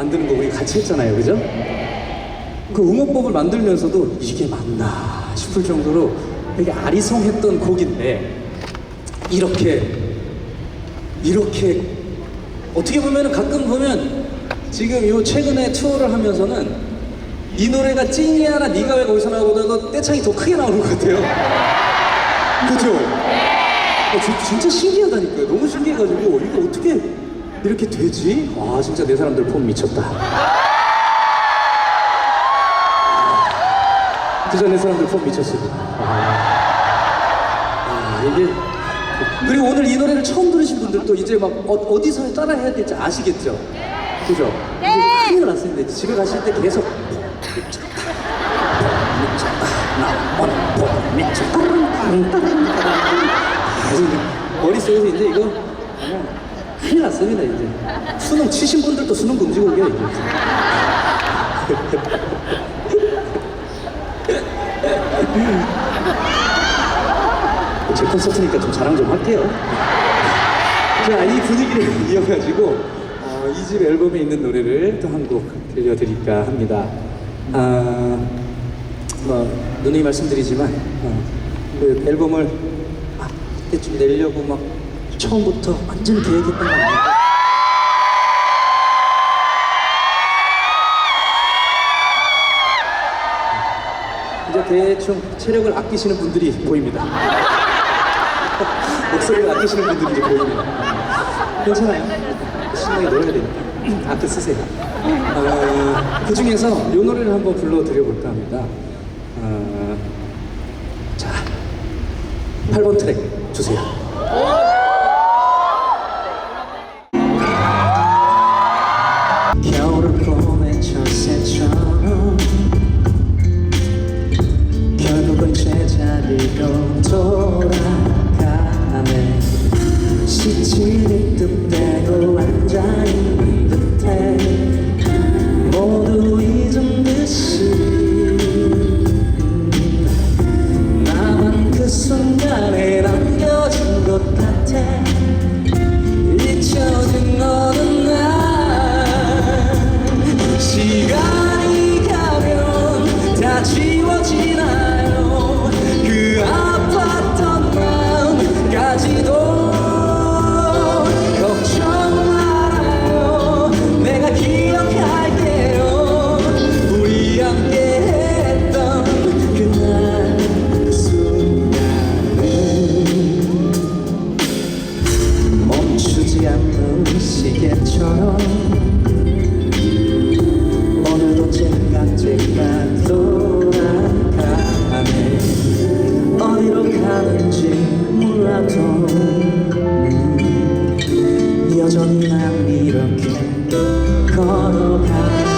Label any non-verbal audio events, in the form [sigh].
만드는 거 우리 같이 했잖아요, 그죠? 그 응원법을 만들면서도 이게 맞나 싶을 정도로 되게 아리송했던 곡인데 이렇게 이렇게 어떻게 보면은 가끔 보면 지금 요 최근에 투어를 하면서는 이 노래가 찐이야 나 네가 왜 거기서 나오보다도 떼창이 더 크게 나오는 것 같아요. 그죠? 어, 저- 진짜 신기하다니까요. 너무 신기해가지고 이거 어떻게 이렇게 되지? 와 진짜 내 사람들 폼 미쳤다. 진짜 내 사람들 폼 미쳤습니다. 아, 이게 그리고 오늘 이 노래를 처음 들으신 분들도 이제 막 어, 디서 따라 해야 될지 아시겠죠? 그죠? 네. 큰일 났습니다. 이제 집에 가실 때 계속 미쳤다. 미쳤다. 나 오늘 폼 미쳤다. 머릿속에서 이제 이거 큰일 났습니다 이제. 수능 치신 분들도 수능 금지곡이야 이제 [laughs] 제 콘서트니까 좀 자랑 좀 할게요. 자 이 분위기를 [laughs] 이어가지고 어, 이집 앨범에 있는 노래를 또 한 곡 들려드릴까 합니다. 아, 뭐 누누이 말씀드리지만 어, 그 앨범을 아, 그때쯤 내려고 막 처음부터 완전 계획했던 거 아니에요? 대충 체력을 아끼시는 분들이 보입니다. [laughs] 목소리를 아끼시는 분들이 보입니다. 괜찮아요. 신나게 놀아야 되니까. 아껴 쓰세요. 어, 그 중에서 이 노래를 한번 불러드려볼까 합니다. 어, 자, 8번 트랙 주세요. 이렇게 걸어가.